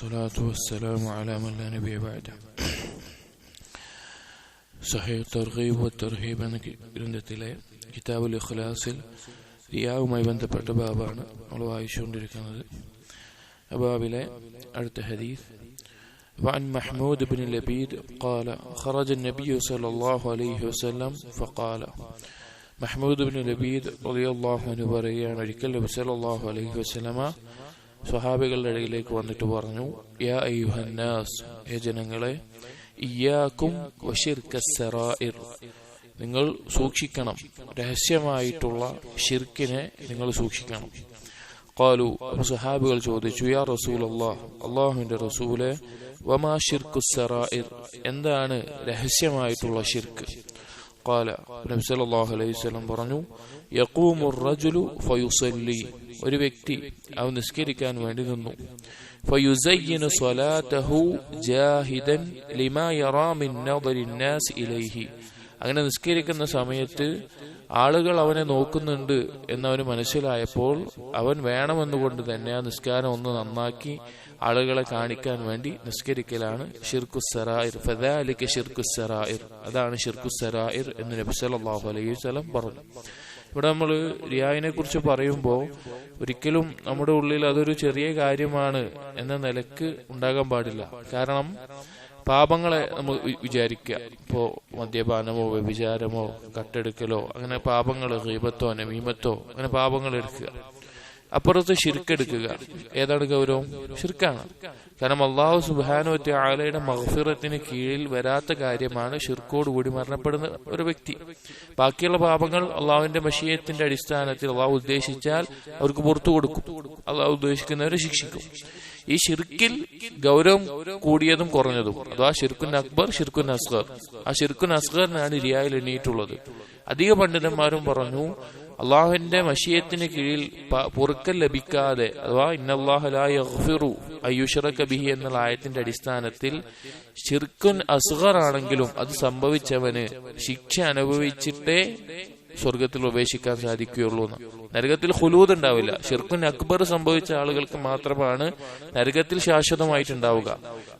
والصلاة والسلام على من لا نبي بعده സഹീർ തർഹീബ് തർഹീബ് എന്ന ഗ്രന്ഥത്തിലെ കിതാബുൽ ഇഖ്ലാസിൽ റിയാവുമായി ബന്ധപ്പെട്ട ബാബാണ് നമ്മൾ വായിച്ചുകൊണ്ടിരിക്കുന്നത് ബാബിലെ അടുത്ത ഹദീസ് وعن محمود بن لبيد قال خرج النبي صلى الله عليه وسلم فقال മഹ്മൂദ് ബിൻ ലബീദ് റളിയല്ലാഹു അൻഹു പറയുകയാണ് ഒരിക്കൽ നബി സല്ലല്ലാഹു അലൈഹി വസല്ലമ സ്വഹാബികളുടെ ഇടയിലേക്ക് വന്നിട്ട് പറഞ്ഞു യാ അയ്യുഹന്നാസ് ഏ ജനങ്ങളെ ഇയ്യാക്കും വശിർക്കസറായിർ നിങ്ങൾ സൂക്ഷിക്കണം രഹസ്യമായിട്ടുള്ള ഷിർക്കിനെ നിങ്ങൾ സൂക്ഷിക്കണം قالوا സഹാബികൾ ചോദിച്ചു യാ റസൂൽ അള്ളാഹ് അള്ളാഹുവിന്റെ റസൂലെ വമാ ഷിർക്കു സറായിർ എന്താണ് രഹസ്യമായിട്ടുള്ള ഷിർക്ക് قال നബി സല്ലല്ലാഹു അലൈഹി വസല്ലം പറഞ്ഞു യഖൂമു الرجل ഫയുസല്ലി ഒരു വ്യക്തി അവൻ നിസ്കരിക്കാൻ വേണ്ടി നിന്നു ഫയുസയ്യിനു സ്വലാതഹു ജാഹിദൻ ലിമാ യറാ മിൻ നദരി الناس ഇലൈഹി അങ്ങനെ നിസ്കരിക്കുന്ന സമയത്ത് ആളുകൾ അവനെ നോക്കുന്നുണ്ട് എന്നവന് മനസ്സിലായപ്പോൾ അവൻ വേണമെന്നുകൊണ്ട് തന്നെ ആ നിസ്കാരം ഒന്ന് നന്നാക്കി ആളുകളെ കാണിക്കാൻ വേണ്ടി നിസ്കരിക്കലാണ് ഷിർക്കുസറായിർ ഫദാലിക്ക് ഷിർക്കുസറായിർ അതാണ് ഷിർക്കുസറായിർ എന്ന് നബി സല്ലല്ലാഹു അലൈഹി വസല്ലം പറഞ്ഞു ഇവിടെ നമ്മൾ റിയായിനെ കുറിച്ച് പറയുമ്പോൾ ഒരിക്കലും നമ്മുടെ ഉള്ളിൽ അതൊരു ചെറിയ കാര്യമാണ് എന്ന നിലയ്ക്ക് ഉണ്ടാകാൻ പാടില്ല. കാരണം പാപങ്ങളെ നമ്മൾ വിചാരിക്കുക. ഇപ്പോ മദ്യപാനമോ വ്യഭിചാരമോ കട്ടെടുക്കലോ അങ്ങനെ പാപങ്ങൾ ഹീപത്തോ നമീമത്തോ അങ്ങനെ പാപങ്ങൾ എടുക്കുക. അപ്പുറത്ത് ഷിർക്കെടുക്കുക ഏതാണ് ഗൗരവം? ഷിർക്കാണ് കാരണം അള്ളാഹു സുബാനു ആലയുടെ മഹഫിറത്തിന് കീഴിൽ വരാത്ത കാര്യമാണ് ഷിർക്കോടുകൂടി മരണപ്പെടുന്ന ഒരു വ്യക്തി. ബാക്കിയുള്ള പാപങ്ങൾ അള്ളാഹുവിന്റെ മഷീയത്തിന്റെ അടിസ്ഥാനത്തിൽ അള്ളാഹു ഉദ്ദേശിച്ചാൽ അവർക്ക് പുറത്തു കൊടുക്കും. അള്ളാഹു ഉദ്ദേശിക്കുന്നവരെ ശിക്ഷിക്കും. ഈ ഷിർക്കിൽ ഗൗരവം കൂടിയതും കുറഞ്ഞതും. അഥവാ ഷിർക്കുൻ അക്ബർ ഷിർക്കുൻ അസ്ഗർ. ആ ഷിർക്കുൻ അസ്ഗറിനാണ് ഇരിയായിൽ എണ്ണിയിട്ടുള്ളത് അധിക പണ്ഡിതന്മാരും പറഞ്ഞു അള്ളാഹുവിന്റെ മഷിയത്തിന് കീഴിൽ പൊറുക്കൽ ലഭിക്കാതെ അഥവാ ഇന്നല്ലാഹുലു അയ്യുഷറക്ക ബിഹി എന്നുള്ള ആയത്തിന്റെ അടിസ്ഥാനത്തിൽ ഷിർക്കുൻ അസ്ഗർ ആണെങ്കിലും അത് സംഭവിച്ചവന് ശിക്ഷ അനുഭവിച്ചിട്ടേ സ്വർഗത്തിൽ പ്രവേശിക്കാൻ സാധിക്കുകയുള്ളൂ നരകത്തിൽ ഹുലൂദ് ഉണ്ടാവില്ല. ഷിർക്കുൻ അക്ബർ സംഭവിച്ച ആളുകൾക്ക് മാത്രമാണ് നരകത്തിൽ ശാശ്വതമായിട്ടുണ്ടാവുക.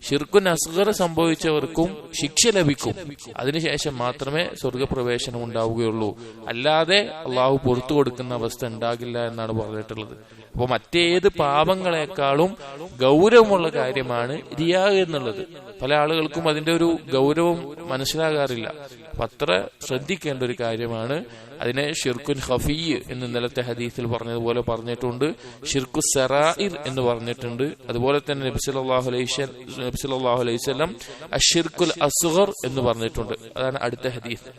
ഷിർക്കുൻ അസ്ഗർ സംഭവിച്ചവർക്കും ശിക്ഷ ലഭിക്കും. അതിനുശേഷം മാത്രമേ സ്വർഗപ്രവേശനം ഉണ്ടാവുകയുള്ളൂ. അല്ലാതെ അള്ളാഹു പുറത്തു കൊടുക്കുന്ന അവസ്ഥ ഉണ്ടാകില്ല എന്നാണ് പറഞ്ഞിട്ടുള്ളത്. അപ്പോൾ മറ്റേത് പാപങ്ങളെക്കാളും ഗൗരവമുള്ള കാര്യമാണ് റിയാ എന്നുള്ളത്. പല ആളുകൾക്കും അതിന്റെ ഒരു ഗൗരവം മനസ്സിലാകാറില്ല. അപ്പൊ അത്ര ശ്രദ്ധിക്കേണ്ട ഒരു കാര്യമാണ് അതിനെ ഷിർക്കുൻ ഹഫീ എന്ന് ഇന്നലത്തെ ഹദീസിൽ പറഞ്ഞതുപോലെ പറഞ്ഞിട്ടുണ്ട് ഷിർക്കു സറായിർ എന്ന് പറഞ്ഞിട്ടുണ്ട് അതുപോലെ തന്നെ നബിസലാഹു അലൈഹി നബിസലാഹു അലൈഹി സ്വലം അഷിർക്കുൽ അസുഹർ എന്ന് പറഞ്ഞിട്ടുണ്ട് അതാണ് അടുത്ത ഹദീസ്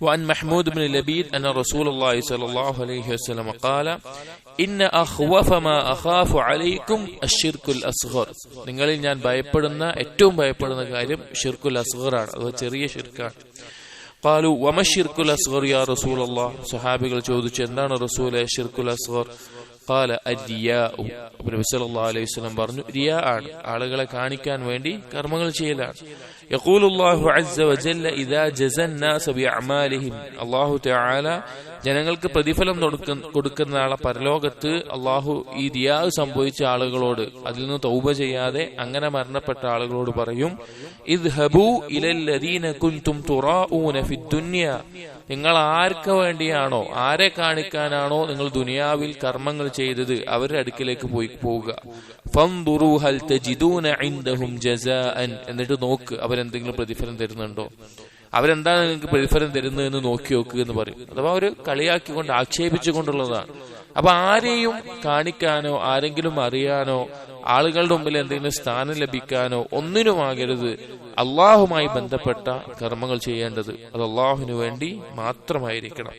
وعن محمود بن لبيد أن رسول الله صلى الله عليه وسلم قال إن أخوف ما أخاف عليكم الشرك الأصغر നിങ്ങളിൽ ഞാൻ ഭയപ്പെടുന്ന ഏറ്റവും ഭയപ്പെടുന്ന കാര്യം ഷിർക്കുൽ അസ്ഗർ ആണ് അത് ചെറിയ ഷിർക്കാണ് കാലു വമ ഷിർക്കുൽ അസ്ഗർ യാ റസൂൽ അള്ളാ സുഹാബികൾ ചോദിച്ചു എന്താണ് റസൂലെ ഷിർക്കുൽ അസ്ഗർ? കാല അലൈഹി വസ്ലം പറഞ്ഞു റിയ ആണ് ആളുകളെ കാണിക്കാൻ വേണ്ടി കർമ്മങ്ങൾ ചെയ്യലാണ്. യഖൂലു അല്ലാഹു അസ്സ വജല്ല ഇദാ ജസന്നാസ ബിഅമാലിഹിം അല്ലാഹു തആല ജനങ്ങൾക്ക് പ്രതിഫലം കൊടുക്കുന്ന ആളെ പരലോകത്ത് അള്ളാഹു ഈ ദിയാവ് സംഭവിച്ച ആളുകളോട് അതിൽ നിന്ന് തൗബ ചെയ്യാതെ അങ്ങനെ മരണപ്പെട്ട ആളുകളോട് പറയും ഇത് ഹബു ഇലല്ലദീന കുൻതും തുറാഊന ഫിദ്ദുന്യ നിങ്ങൾ ആർക്ക് വേണ്ടിയാണോ ആരെ കാണിക്കാനാണോ നിങ്ങൾ ദുനിയാവിൽ കർമ്മങ്ങൾ ചെയ്തത്? അവരുടെ അടുക്കിലേക്ക് പോയി പോവുക. എന്നിട്ട് നോക്ക് അവരെന്തെങ്കിലും പ്രതിഫലം തരുന്നുണ്ടോ? അവരെന്താണ് നിങ്ങൾക്ക് പ്രതിഫലം തരുന്നതെന്ന് നോക്കി നോക്കുക എന്ന് പറയും. അഥവാ ഒരു കളിയാക്കിക്കൊണ്ട് ആക്ഷേപിച്ചുകൊണ്ടുള്ളതാണ്. അപ്പൊ ആരെയും കാണിക്കാനോ ആരെങ്കിലും അറിയാനോ ആളുകളുടെ മുമ്പിൽ എന്തെങ്കിലും സ്ഥാനം ലഭിക്കാനോ ഒന്നിനുമാകരുത്. അള്ളാഹുമായി ബന്ധപ്പെട്ട കർമ്മങ്ങൾ ചെയ്യേണ്ടത് അത് അള്ളാഹുവിനു വേണ്ടി മാത്രമായിരിക്കണം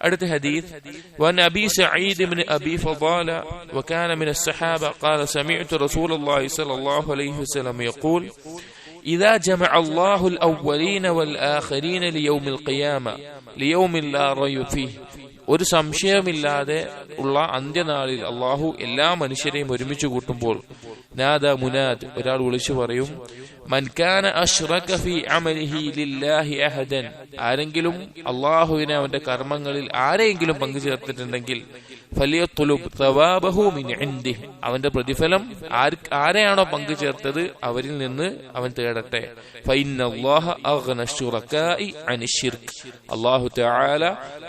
അടുത്ത ഹദീസ് وعن أبي سعيد بن أبي فضالة وكان من الصحابة قال سمعت رسول الله صلى الله عليه وسلم يقول إذا جمع الله الأولين والآخرين ليوم القيامة ليوم لا ريب فيه ഒരു സംശയമില്ലാതെ ഉള്ള അന്ത്യനാളിൽ അള്ളാഹു എല്ലാ മനുഷ്യരെയും ഒരുമിച്ച് കൂട്ടുമ്പോൾ നാദ മുനാദ് ഒരാൾ വിളിച്ചു പറയും മൻകാന അഷ്റഖഫി അമലിഹി ലില്ലാഹി അഹദൻ. ആരെങ്കിലും അള്ളാഹുവിനെ അവന്റെ കർമ്മങ്ങളിൽ ആരെയെങ്കിലും പങ്കു അവന്റെ പ്രതിഫലം ആരെയാണോ പങ്കു ചേർത്തത് അവരിൽ നിന്ന് അവൻ തേടട്ടെ. അള്ളാഹു തആല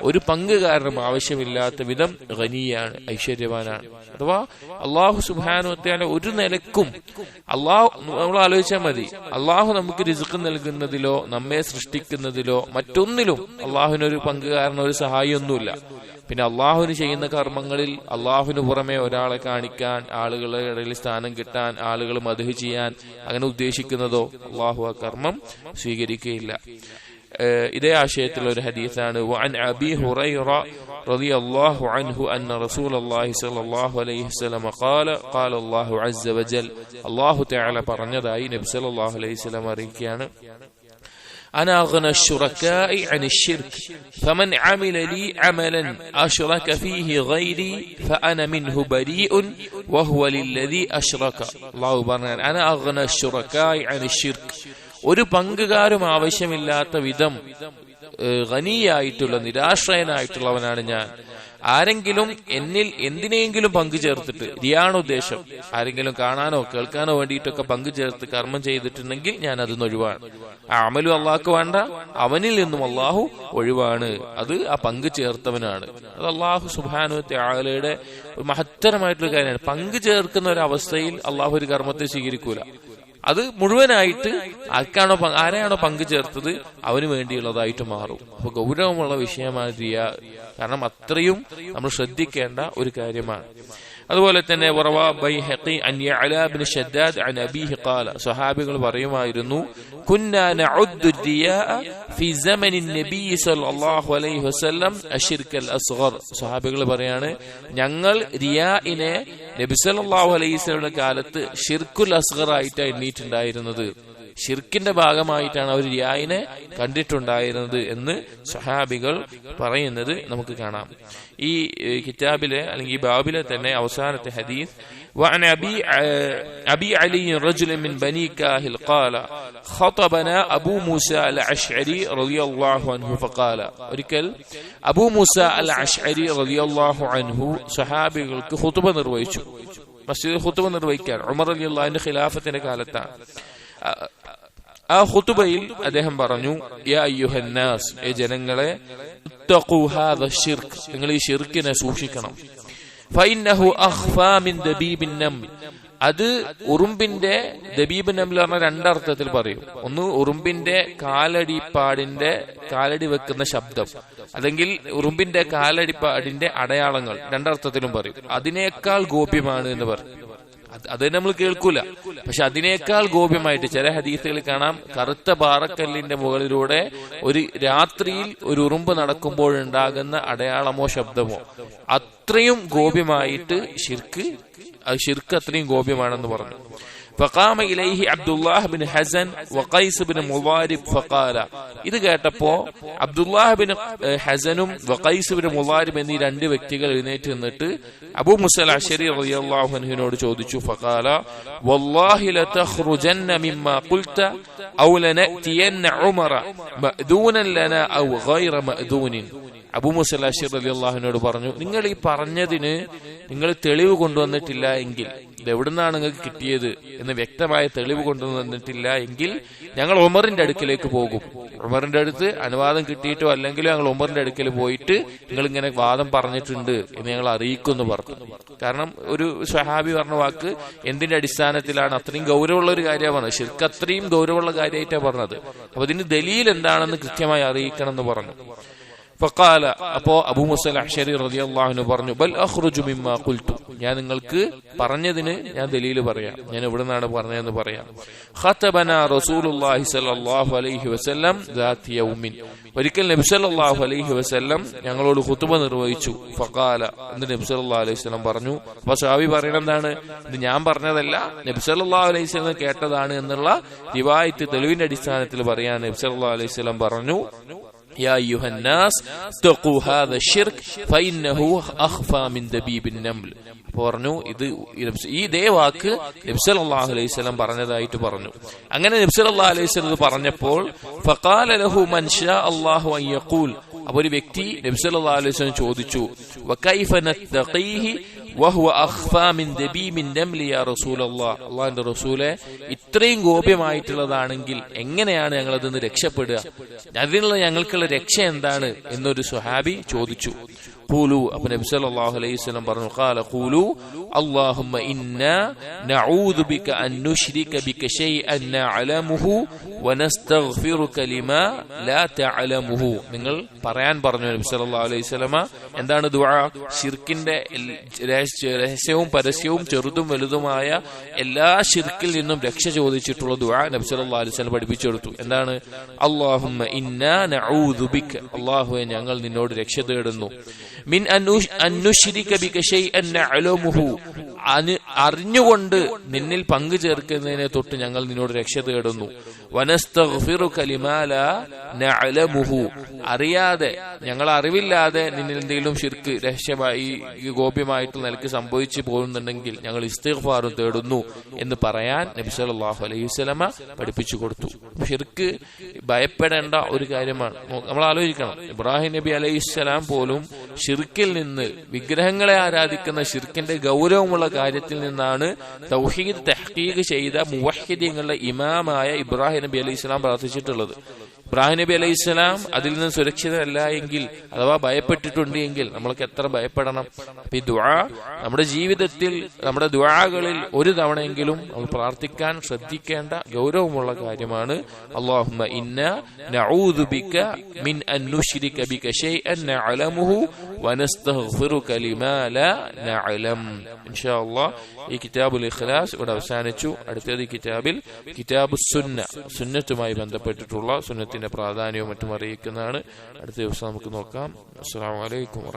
ഒരു പങ്കുകാരനും ആവശ്യമില്ലാത്ത വിധം ഖനിയാണ് ഐശ്വര്യവാനാണ്. അഥവാ അള്ളാഹു വതആല ഒരു നിലക്കും അള്ളാഹു നമ്മൾ ആലോചിച്ചാൽ മതി. അള്ളാഹു നമുക്ക് രിസുക്ക് നൽകുന്നതിലോ നമ്മെ സൃഷ്ടിക്കുന്നതിലോ മറ്റൊന്നിലും അള്ളാഹുവിനൊരു പങ്കുകാരനോ ഒരു സഹായമൊന്നുമില്ല പിന്നെ അള്ളാഹുവിന് ചെയ്യുന്ന കർമ്മങ്ങളിൽ അള്ളാഹുവിന് പുറമെ ഒരാളെ കാണിക്കാൻ ആളുകളുടെ ഇടയിൽ സ്ഥാനം കിട്ടാൻ ആളുകൾ മധു ചെയ്യാൻ അങ്ങനെ ഉദ്ദേശിക്കുന്നതോ അള്ളാഹു ആ കർമ്മം സ്വീകരിക്കുകയില്ല ഏഹ് ഇതേ ആശയത്തിലുള്ള ഒരു ഹദീസാണ് وعن أبي هريرة رضي الله عنه أن رسول الله صلى الله عليه وسلم قال قال الله عز وجل الله تعالى പറഞ്ഞതായി നബി സല്ലല്ലാഹു അലൈഹി വസല്ലം അറിയിക്കുകയാണ് أنا أغنى الشركاء عن الشرك فمن عمل لي عملا أشرك فيه غيري فأنا منه بريء وهو للذي أشرك الله പറഞ്ഞാൽ أنا أغنى الشركاء عن الشرك ഒരു പങ്കുകാരും ആവശ്യമില്ലാത്ത വിധം ഏഹ്, ഖനിയായിട്ടുള്ള നിരാശ്രയനായിട്ടുള്ളവനാണ് ഞാൻ ആരെങ്കിലും എന്നിൽ എന്തിനെയെങ്കിലും പങ്കു ചേർത്തിട്ട് ഇതാണ് ഉദ്ദേശം. ആരെങ്കിലും കാണാനോ കേൾക്കാനോ വേണ്ടിയിട്ടൊക്കെ പങ്കു ചേർത്ത് കർമ്മം ചെയ്തിട്ടുണ്ടെങ്കിൽ ഞാൻ അതിന് ഒഴിവാണ്. ആ അമലും അള്ളാഹ്ക്ക് വേണ്ട അവനിൽ നിന്നും അള്ളാഹു ഒഴിവാണ്. അത് ആ പങ്കു ചേർത്തവനാണ്. അത് അള്ളാഹു സുബാനുവത്തെ ആകലയുടെ മഹത്തരമായിട്ടുള്ള കാര്യമാണ്. പങ്കു ചേർക്കുന്ന ഒരു അവസ്ഥയിൽ അള്ളാഹു ഒരു കർമ്മത്തെ സ്വീകരിക്കൂല. അത് മുഴുവനായിട്ട് ആർക്കാണോ ആരെയാണോ പങ്കു ചേർത്തത് അവന് വേണ്ടിയുള്ളതായിട്ട് മാറും. അപ്പൊ ഗൗരവമുള്ള വിഷയമാണ് കാരണം അത്രയും നമ്മൾ ശ്രദ്ധിക്കേണ്ട ഒരു കാര്യമാണ്. അതുപോലെ തന്നെ ഖാല. സ്വഹാബികൾ പറയുമായിരുന്നു സ്വഹാബികൾ പറയാണ് ഞങ്ങൾ റിയാഇനെ നബി സല്ലല്ലാഹു അലൈഹി വസല്ലമയുടെ കാലത്ത് ഷിർക്കുൽ അസ്ഗർ ആയിട്ടാണ് എണ്ണീറ്റുണ്ടായിരുന്നത്. ഷിർക്കിന്റെ ഭാഗമായിട്ടാണ് അവർ റിയായിനെ കണ്ടിട്ടുണ്ടായിരുന്നത് എന്ന് സഹാബികൾ പറയുന്നത് നമുക്ക് കാണാം ഈ ഏഹ്, കിതാബിലെ അല്ലെങ്കിൽ ഈ ബാബിലെ തന്നെ അവസാനത്തെ ഹദീസ് وعن أبي أبي علي رجل من بني كاهل قال خطبنا أبو موسى الأشعري رضي الله عنه فقال ഒരിക്കൽ അബൂ മൂസ അൽ അഷ്അരി റളിയല്ലാഹു അൻഹു സഹാബികൾക്ക് ഖുതുബ നിർവഹിച്ചു മസ്ജിദിൽ ഖുതുബ നിർവഹിക്കാൻ ഉമർ റളിയല്ലാഹുവിന്റെ ഖിലാഫത്തിന്റെ കാലത്താണ് ആ- ഹുതുബയിൽ അദ്ദേഹം പറഞ്ഞു ഏ ജനങ്ങളെ നിങ്ങൾ ഈ ഷിർക്കിനെ സൂക്ഷിക്കണം. അത് ഉറുമ്പിന്റെ ദബീബ് നമ്പിൽ പറഞ്ഞ രണ്ടർത്ഥത്തിൽ പറയും. ഒന്ന് ഉറുമ്പിന്റെ കാലടിപ്പാടിന്റെ കാലടി വെക്കുന്ന ശബ്ദം. അല്ലെങ്കിൽ ഉറുമ്പിന്റെ കാലടിപ്പാടിന്റെ അടയാളങ്ങൾ രണ്ടർത്ഥത്തിലും പറയും. അതിനേക്കാൾ ഗോപ്യമാണ് എന്ന് പറയും. അത് നമ്മൾ കേൾക്കൂല. പക്ഷെ അതിനേക്കാൾ ഗോപ്യമായിട്ട് ചില ഹദീസുകൾ കാണാം. കറുത്ത പാറക്കല്ലിന്റെ മുകളിലൂടെ ഒരു രാത്രിയിൽ ഒരു ഉറുമ്പ് നടക്കുമ്പോഴുണ്ടാകുന്ന അടയാളമോ ശബ്ദമോ അത്രയും ഗോപ്യമായിട്ട് ശിർക്ക് അത് ഷിർക്ക് അത്രയും ഗോപ്യമാണെന്ന് പറഞ്ഞു. ഫഖാമ ഇലൈഹി അബ്ദുല്ലാഹ് ബിൻ ഹസൻ വഖൈസ് ബിൻ മുവാരിബ് ഫഖാല ഇത് കേട്ടപ്പോ അബ്ദുല്ലാഹ് ബിൻ ഹസനും വഖൈസ് ബിൻ മുവാരിബ് എന്നീ രണ്ട് വ്യക്തികൾ എഴുന്നേറ്റ് നിന്നിട്ട് അബൂ മുസൽ അഷരി റളിയല്ലാഹു അൻഹുനോട് ചോദിച്ചു. ഫഖാല വല്ലാഹി ലതഖ്റുജന്ന മിമ്മ ഖുൽത ഔ ലനഅതിയന്ന ഉമറ മഅദൂനൻ ലനാ ഔ ഗൈറ മഅദൂനിൻ. അബുമുസൽ അഷീർ റളിയല്ലാഹു അള്ളാഹുവിനോട് പറഞ്ഞു നിങ്ങൾ ഈ പറഞ്ഞതിന് നിങ്ങൾ തെളിവ് കൊണ്ടുവന്നിട്ടില്ല എങ്കിൽ ഇത് എവിടുന്നാണ് നിങ്ങൾക്ക് കിട്ടിയത് എന്ന് വ്യക്തമായ തെളിവ് കൊണ്ടുവന്നിട്ടില്ല എങ്കിൽ ഞങ്ങൾ ഉമറിന്റെ അടുക്കിലേക്ക് പോകും. ഉമറിന്റെ അടുത്ത് അനുവാദം കിട്ടിയിട്ടോ അല്ലെങ്കിലോ ഞങ്ങൾ ഉമറിന്റെ അടുക്കൽ പോയിട്ട് നിങ്ങൾ ഇങ്ങനെ വാദം പറഞ്ഞിട്ടുണ്ട് എന്ന് ഞങ്ങൾ അറിയിക്കുമെന്ന് പറഞ്ഞു. കാരണം ഒരു സ്വഹാബി പറഞ്ഞ വാക്ക് എന്തിന്റെ അടിസ്ഥാനത്തിലാണ്? അത്രയും ഗൗരവമുള്ള ഒരു കാര്യമാണ് പറഞ്ഞത്. ശരിക്കും അത്രയും ഗൗരവമുള്ള കാര്യമായിട്ടാണ് പറഞ്ഞത്. അപ്പൊ ഇതിന് ദലീൽ എന്താണെന്ന് കൃത്യമായി അറിയിക്കണം എന്ന് പറഞ്ഞു. ഫഖാല അപ്പോ അബൂ മുസൽ അഹ്ഷരി റളിയല്ലാഹു പറഞ്ഞു ബൽ അഖ്റുജു മിമ്മാ ഖുൽതു. ഞാൻ നിങ്ങൾക്ക് പറഞ്ഞതിന് ഞാൻ ദലീൽ പറയാം. ഞാൻ എവിടെ നിന്നാണ് പറഞ്ഞതെന്ന് പറയാം. ഖതബന റസൂലുള്ളാഹി സ്വല്ലല്ലാഹു അലൈഹി വസല്ലം ദാത്തി യൗമിൻ. ഒരിക്കൽ നബി സല്ലല്ലാഹു അലൈഹി വസല്ലം ഞങ്ങളോട് ഖുതുബ നിർവഹിച്ചു. ഫഖാല എന്ന് നബി സല്ലല്ലാഹു അലൈഹി വസല്ലം പറഞ്ഞു അപ്പൊ സഹാബി എന്താണ്? ഇത് ഞാൻ പറഞ്ഞതല്ല നബി സല്ലല്ലാഹു അലൈഹി വസല്ലം കേട്ടതാണ് എന്നുള്ള റിവായത്ത് തെളിവിന്റെ അടിസ്ഥാനത്തിൽ പറയാൻ നബി സല്ലല്ലാഹു അലൈഹി വസല്ലം പറഞ്ഞു. يا أيها الناس اتقوا هذا الشرك فإنه أخفى من دبيب النمل അപ്പൊ പറഞ്ഞു ഇത് ഈ ഇതേ വാക്ക് നബ്സൽ അള്ളാഹു അലൈഹി സ്വലം പറഞ്ഞതായിട്ട് പറഞ്ഞു അങ്ങനെ നബ്സൽ അള്ളാഹു അലൈഹി സ്വലം പറഞ്ഞപ്പോൾ ഫഖാല ലഹു മൻ ഷാ അല്ലാഹു അൻ യഖൂൽ അപ്പൊ ഒരു വ്യക്തി നബ്സല്ലാ അലൈഹി വസല്ലം ചോദിച്ചു "വകൈഫ നത്തഖീഹി അള്ളാഹിന്റെ റസൂലെ ഇത്രയും ഗോപ്യമായിട്ടുള്ളതാണെങ്കിൽ എങ്ങനെയാണ് ഞങ്ങൾ അതിൽ നിന്ന് രക്ഷപ്പെടുക? അതിനുള്ള ഞങ്ങൾക്കുള്ള രക്ഷ എന്താണ്? എന്നൊരു സുഹാബി ചോദിച്ചു. قولوا അപ്പൊ നബി സല്ലല്ലാഹു അലൈഹി വസല്ലം പറഞ്ഞു قال قولوا اللهم إنا نعوذ بك أن نشرك بك شيئا نعلمه ونستغفرك لما لا تعلمه നിങ്ങൾ പറയാൻ പറഞ്ഞു നബി സല്ലല്ലാഹു അലൈഹി വസല്ലമ എന്താണ് ദുആ ഷിർക്കിന്റെ എൽ- രഹസ്യ- രഹസ്യവും പരസ്യവും ചെറുതും വലുതുമായ എല്ലാ ഷിർക്കിൽ നിന്നും രക്ഷ ചോദിച്ചിട്ടുള്ള ദുആ നബി സല്ലല്ലാഹു അലൈഹി വസല്ലം പഠിപ്പിച്ചു കൊടുത്തു എന്താണ് അല്ലാഹുമ്മ ഇന്നാ നഊദു ബിക അല്ലാഹുവേ ഞങ്ങൾ നിന്നോട് രക്ഷ തേടുന്നു മിൻ അറിഞ്ഞുകൊണ്ട് നിന്നിൽ പങ്കു ചേർക്കുന്നതിനെ തൊട്ട് ഞങ്ങൾ നിന്നോട് രക്ഷ തേടുന്നു. അറിയാതെ ഞങ്ങൾ അറിവില്ലാതെ നിന്നിൽ എന്തെങ്കിലും ശിർക്ക് രഹസ്യമായി ഗോപ്യമായിട്ട് നിലയ്ക്ക് സംഭവിച്ചു പോകുന്നുണ്ടെങ്കിൽ ഞങ്ങൾ ഇസ്തീഫാറും തേടുന്നു എന്ന് പറയാൻ നബി സല്ലല്ലാഹു അലൈഹി വസല്ലമ പഠിപ്പിച്ചു കൊടുത്തു. ഷിർക്ക് ഭയപ്പെടേണ്ട ഒരു കാര്യമാണ്. നമ്മൾ ആലോചിക്കണം. ഇബ്രാഹിം നബി അലൈഹി സ്വലാം പോലും ഷിർക്കിൽ നിന്ന് വിഗ്രഹങ്ങളെ ആരാധിക്കുന്ന ഷിർക്കിന്റെ ഗൗരവമുള്ള കാര്യത്തിൽ നിന്നാണ് തൗഹീദ് തഹ്കീഖ് ചെയ്ത മുവഹിദീങ്ങളുടെ ഇമാമായ ഇബ്രാഹിം നബി അലി ഇസ്ലാം പ്രാർത്ഥിച്ചിട്ടുള്ളത്. ഇബ്രാഹിം നബി അലൈഹി സ്വലാം അതിൽ നിന്ന് സുരക്ഷിതരല്ല എങ്കിൽ അഥവാ ഭയപ്പെട്ടിട്ടുണ്ട് എങ്കിൽ നമ്മൾക്ക് എത്ര ഭയപ്പെടണം? അപ്പൊ ഈ ദുആ നമ്മുടെ ജീവിതത്തിൽ നമ്മുടെ ദുആകളിൽ ഒരു തവണയെങ്കിലും നമ്മൾ പ്രാർത്ഥിക്കാൻ ശ്രദ്ധിക്കേണ്ട ഗൗരവമുള്ള കാര്യമാണ്. മിൻ ബിക ലിമാ ലാ ഇൻഷാ ഈ കിതാബുൽ ഇഖ്ലാസ് ഇവിടെ അവസാനിച്ചു. അടുത്തത് കിതാബിൽ കിതാബ് സുന്ന സുന്നത്തുമായി ബന്ധപ്പെട്ടിട്ടുള്ള സുന്നത്തിന്റെ പ്രാധാന്യവും മറ്റും അറിയിക്കുന്നതാണ്. അടുത്ത ദിവസം നമുക്ക് നോക്കാം. അസ്സാം വലൈക്കും